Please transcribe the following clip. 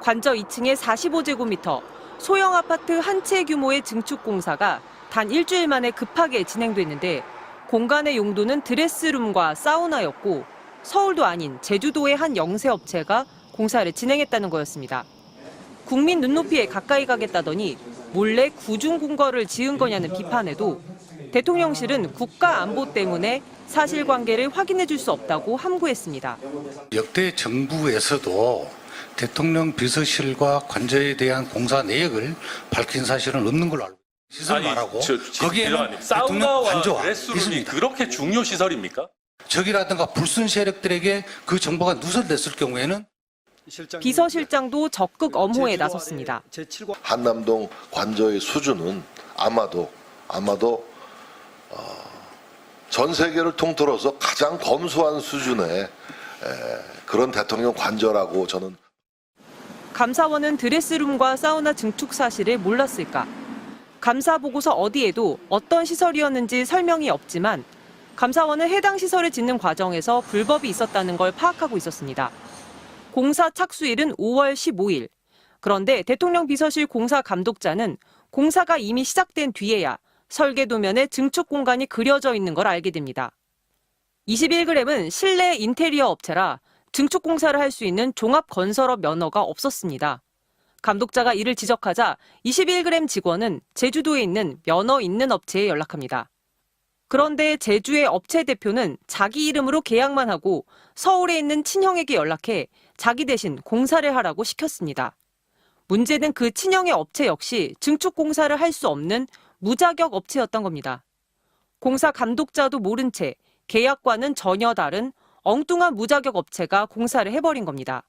관저 2층의 45제곱미터 소형 아파트 한 채 규모의 증축 공사가 단 일주일 만에 급하게 진행됐는데 공간의 용도는 드레스룸과 사우나였고 서울도 아닌 제주도의 한 영세업체가 공사를 진행했다는 거였습니다. 국민 눈높이에 가까이 가겠다더니 몰래 구중궁궐을 지은 거냐는 비판에도 대통령실은 국가 안보 때문에 사실관계를 확인해 줄 수 없다고 함구했습니다. 역대 정부에서도 대통령 비서실과 관저에 대한 공사 내역을 밝힌 사실은 없는 걸로 알고 있습니다. 시설 말하고 저, 저, 거기에는 대통령 사우나와 관저와 있습니다. 그렇게 중요 시설입니까? 적이라든가 불순 세력들에게 그 정보가 누설됐을 경우에는 비서실장도 적극 엄호에 나섰습니다. 한남동 관저의 수준은 아마도 아마도 어, 전 세계를 통틀어서 가장 검소한 수준의 에, 그런 대통령 관저라고 저는 감사원은 드레스룸과 사우나 증축 사실을 몰랐을까? 감사 보고서 어디에도 어떤 시설이었는지 설명이 없지만 감사원은 해당 시설을 짓는 과정에서 불법이 있었다는 걸 파악하고 있었습니다. 공사 착수일은 5월 15일. 그런데 대통령 비서실 공사 감독자는 공사가 이미 시작된 뒤에야 설계 도면에 증축 공간이 그려져 있는 걸 알게 됩니다. 21g은 실내 인테리어 업체라 증축 공사를 할 수 있는 종합 건설업 면허가 없었습니다. 감독자가 이를 지적하자 21g 직원은 제주도에 있는 면허 있는 업체에 연락합니다. 그런데 제주의 업체 대표는 자기 이름으로 계약만 하고 서울에 있는 친형에게 연락해 자기 대신 공사를 하라고 시켰습니다. 문제는 그 친형의 업체 역시 증축 공사를 할 수 없는 무자격 업체였던 겁니다. 공사 감독자도 모른 채 계약과는 전혀 다른 엉뚱한 무자격 업체가 공사를 해버린 겁니다.